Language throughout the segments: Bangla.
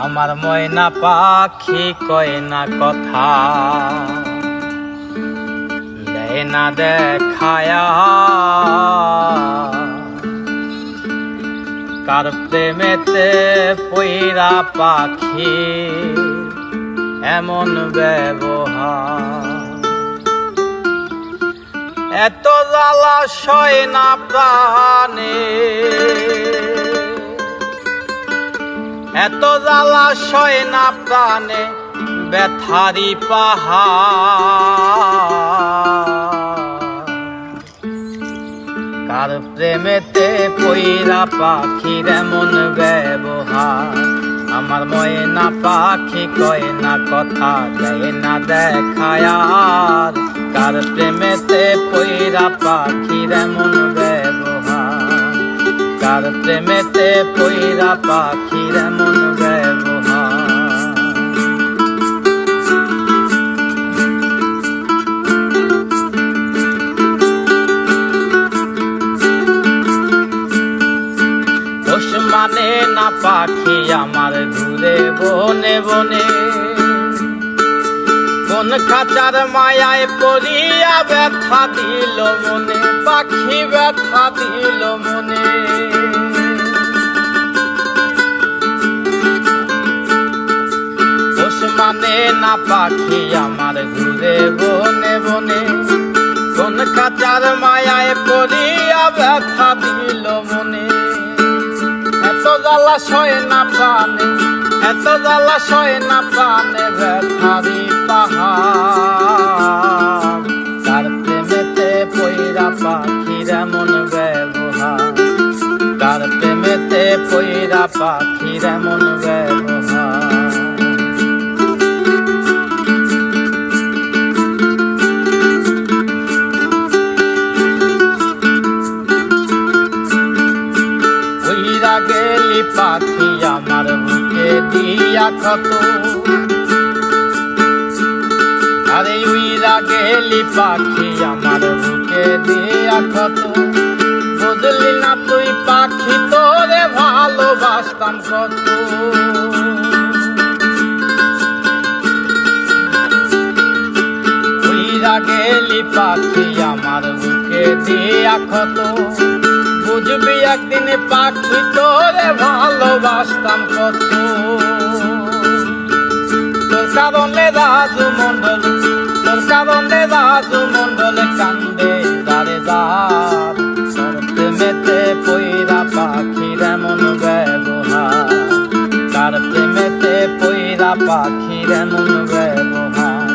আমার ময়না পাখি কয় না কথা। দেয় না দেখায়া। কার প্রেমেতে পইরা পাখি, এমন ব্যবহার। এত জ্বালা সয় না প্রাণে। এত জ্বালা সয় না প্রাণে ব্যথারি পাহাড়। কার প্রেমেতে পইরা পাখির এমন ব্যবহার? আমার ময়না পাখি কয় না কথা দেয় না দেখায় কার প্রেমেতে পইরা পাখির এমন ব্যবহার? কার প্রেমেতে পইরা পাখির এমন ব্যবহার। মানে না পাখি আমার ঘুরে বনে বনে। কোন খাঁচার মায়ায় পড়িয়া ব্যথা দিল মনে, পাখি ব্যথা দিল মনে। মানে না পাখি আমার ঘুরে বনে বনে কোন খাঁচার মায়ায় পড়িয়া ব্যথা দিল মনে। এত জ্বালা সয় না প্রাণে এত জলাশয় না প্রাণে ব্যথারি পাহাড়। প্রেমেতে পৈরা পাখির এমন ব্যবহার। তার প্রেমেতে পৈরা পাখির এমন ব্যবহার। গেলি পাখি আমার বুকে দিয়া ক্ষত। আরে উইরা গেলি পাখি আমার বুকে দিয়া ক্ষত। বুঝলি না তুই পাখি তোরে ভালোবাসতাম কত। উইরা গেলি পাখি আমার বুকে দিয়া ক্ষত। বুঝবি একদিন পাখি তোরে ভালোবাসতাম কত। তোর কারণে রাজু মন্ডল তোর কারণে রাজু মন্ডল কান্দে দারে দার প্রেমেতে পইরা পাখির এমন ব্যবহার, তার প্রেমেতে পইরা পাখির এমন ব্যবহার।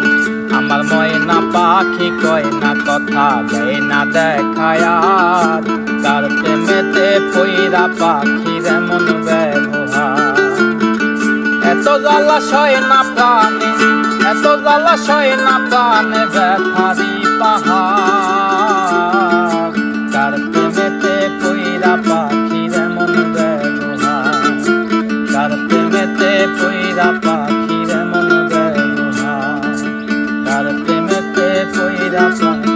আমার ময়না পাখি কয় না কথা, দেয় না দেখায় তার পইরা পাখির মন ব্যবহার। এত জলাশয় না প্রাণে, এত জলাশয় না প্রাণে ব্যাপারি পাহাড়। প্রেমেতে পইরা মন ব্যবহার? প্রেমেতে পইরা পাখির মন ব্যবহার? প্রেমেতে পইরা পাখি